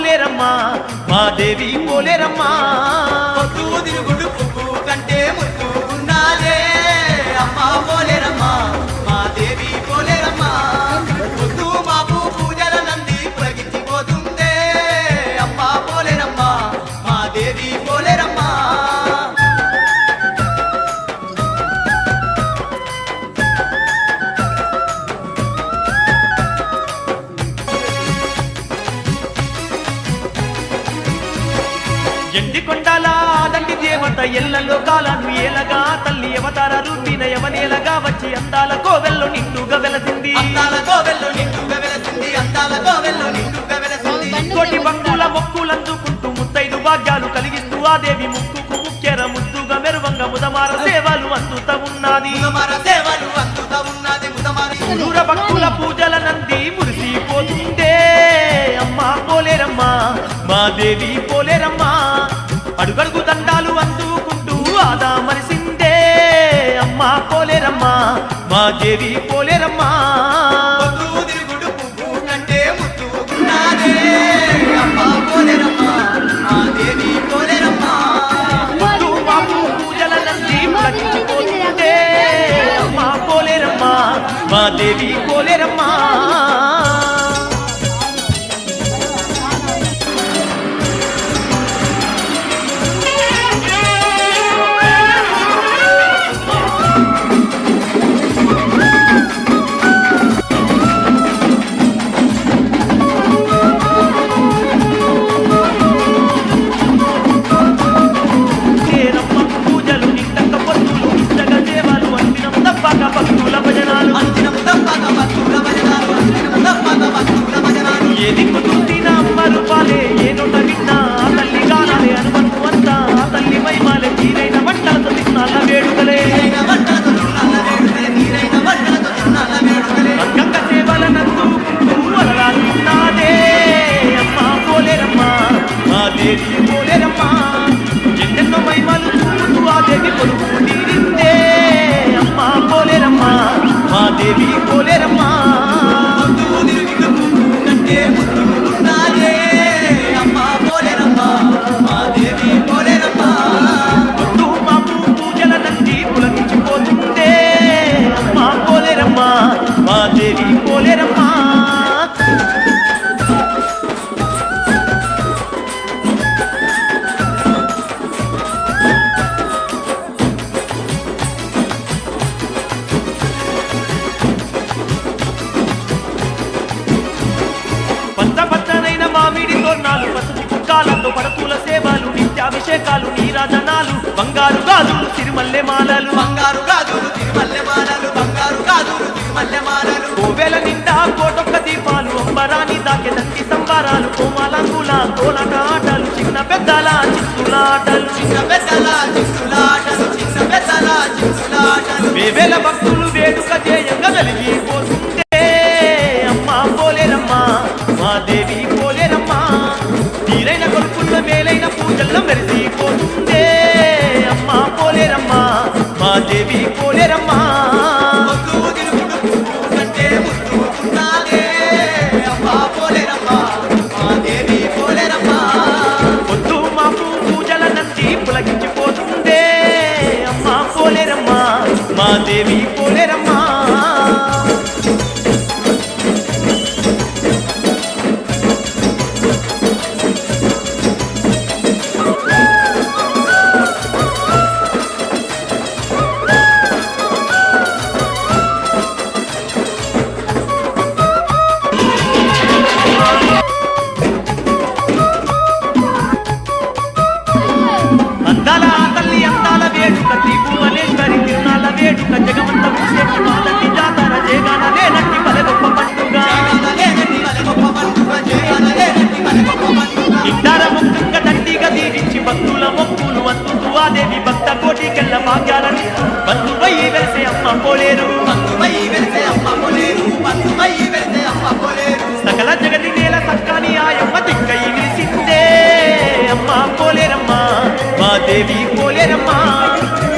పోలేరమ్మా మా దేవి పోలేరమ్మా. పొద్దు తిరుగుడు పువ్వు కంటే ముద్దు ఉన్నాదే అమ్మా పోలే దండి దేవత ఎల్ల లోకాలను ఏలగా తల్లి అవతార రూపిన యవనేలగా వచ్చి అందాల కోవెల్లో నిండుగా వెలసింది. అందాల కోవెల్లో నిండుగా వెలసింది అందాల కోవెల్లో నిండుగా వెలసింది. కోటి భక్తుల మొక్కులందుకుంటూ ముత్తైదు భాగ్యాలు కలిగిస్తూ ఆ దేవి ముక్కుకు ముఖ్యర ముద్దుగా మెరువంగ ముదమార సేవలు అందుత ఉన్నది. ముదమర సేవలు అందుతా ఉన్నది ముదమరి దూర భక్తుల పూజల నంది మురిసిపోతుండే అమ్మా పోలేరమ్మా మా దేవి పోలేరమ్మా అడుగడుగు దండాలు అమ్మా పోలేరమ్మా మా దేవి పోలేరమ్మా. పంచపచ్చనైన మామిడి తోరణాలు పసుపు కుక్కాలతో పడతుల సేవలు నిత్యాభిషేకాలు నీరాజనాలు బంగారు గాజులు సిరిమల్లె మాలలు. బంగారు గాజులు తిరుమల్లె మాలలు బంగారు గాజులు తిరుమల్లె మాలలు. కోవెల నిండా కోటొక్క దీపాలు అంబరాని దాకే దంతి సంబారాలు కోమాలంగుల తోలట ఆటలు చిన్న పెద్దల చిత్తులాటలు చిన్న పెద్దల చిక్కులాటలు చిన్న పెద్దల చిక్కులాటలు వేవేల భక్తులు వేడుక చేయంగా వెలిగిపోతుంటే అమ్మా పోలేరమ్మా. మా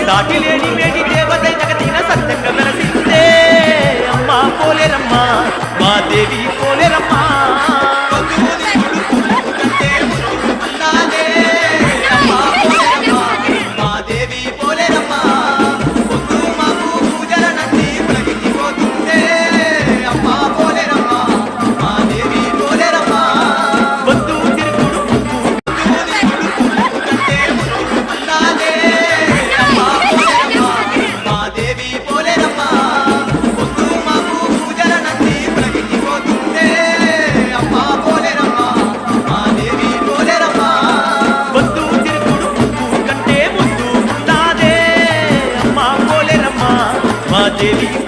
సాటి లేని మేటి దేవత జగతిన సత్యంగా వెలసిందే అమ్మా పోలేరమ్మ. Baby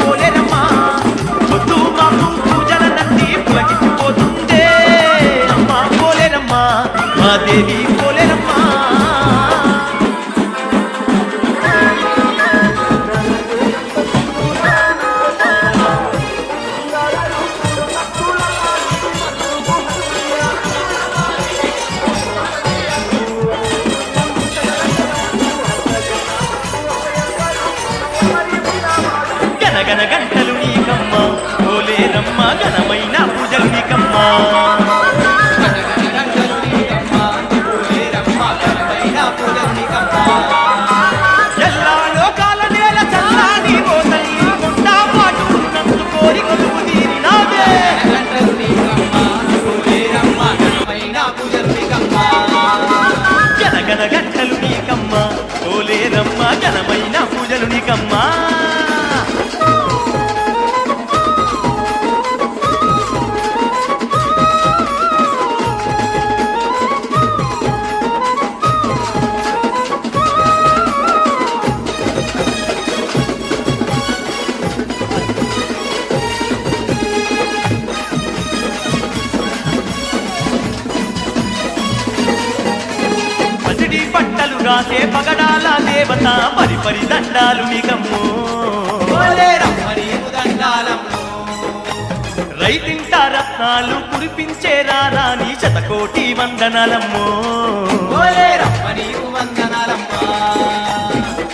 మగ దండాలు దండాలమ్మ? రైతింట రత్నాలు కురిపించే రారాని శతకోటి వందనాలమ్మో.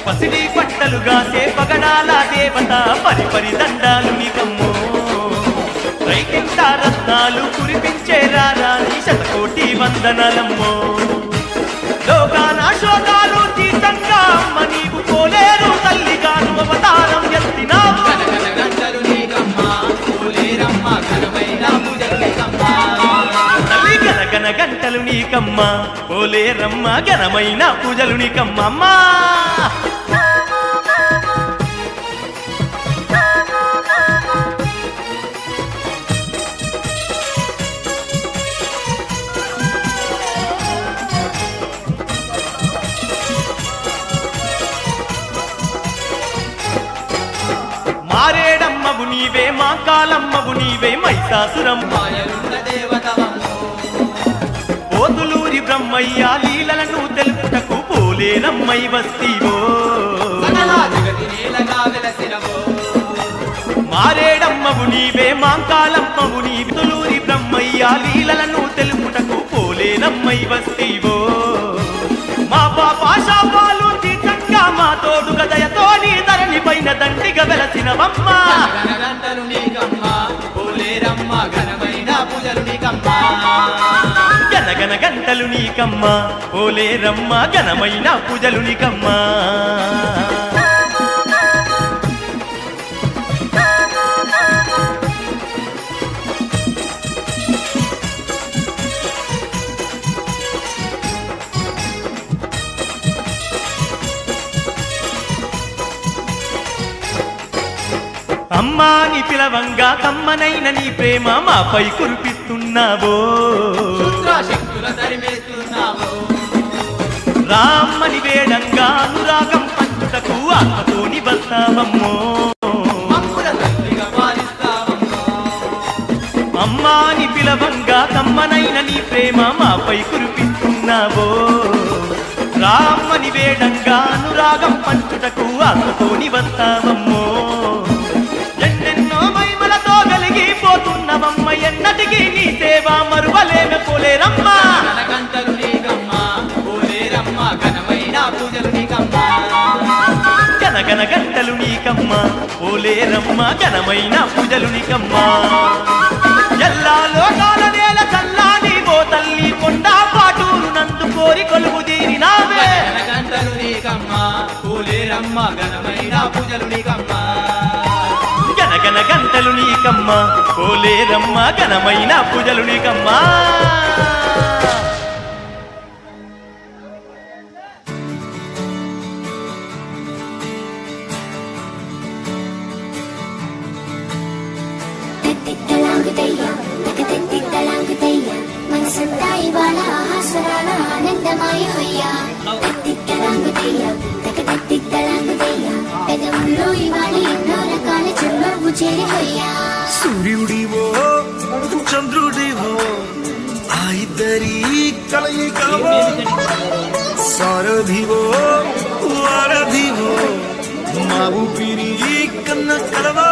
పసిడి పట్టలు రాసే పగడాల దేవత పరిపరి దండాలు నీకమ్మో. రైతింట రత్నాలు కురిపించే రారాని శతకోటి వందనాలమ్మో. లోకాన శోకాలు తీర్థంగా అవతారం ఎత్తినావు. గంటలు నీకమ్మ. పోలేరమ్మ ఘనమైన తల్లి గనగన గంటలు పోలేరమ్మ ఘనమైన పూజలు నీకమ్మమ్మా దేవతవమ్ము పోతులూరి బ్రహ్మయ్య లీలలను తెలుపుటకు పోలేనమ్మై వస్తీవో. మారేడమ్మవు నీవే మాంకాలమ్మవు నీ వితులూరి బ్రహ్మయ్య లీలలను తెలుపుటకు పోలేనమ్మై వస్తీవో. మా పాప పూజలు గంటలు నీకమ్మ పోలేరమ్మ ఘనమైన పూజలు నీకమ్మా. అమ్మా నీ పిలవంగా కమ్మనైన నీ ప్రేమ మాపై కురిపిస్తున్నావో. రామ్మని వేడంగా అనురాగం పంచుటకు ఆత్మతోని వస్తావమ్మో అమ్మాని పిలవంగా తమ్మనైన నీ ప్రేమ మాపై కురిపిస్తున్నావో. రామ్మని వేడంగా అనురాగం పంచుటకు ఆత్మతోని వస్తావమ్మో ఎన్నెన్నో మహిమలతో కలిగిపోతున్నవమ్మ ఎన్నటికీ నీ సేవ మరువలేమ పోలేరమ్మ నీకమ్మ. ఓలేరమ్మ ఘనమైన పూజలు నీకమ్మ. ఎల్లా లోకాల నేల చల్లాని ఓ తల్లి కొండా పాటూరు నందు కోరి కొలువు తీరినావే. గనగన గంటలు నీకమ్మ పోలేరమ్మ ఘనమైన పూజలు నీకమ్మ. గనగన గంటలు నీకమ్మ. ఓలేరమ్మ ఘనమైన పూజలు నీకమ్మా. গাব সারধিব আরাধিব মাবু পিরি কন্ন করবা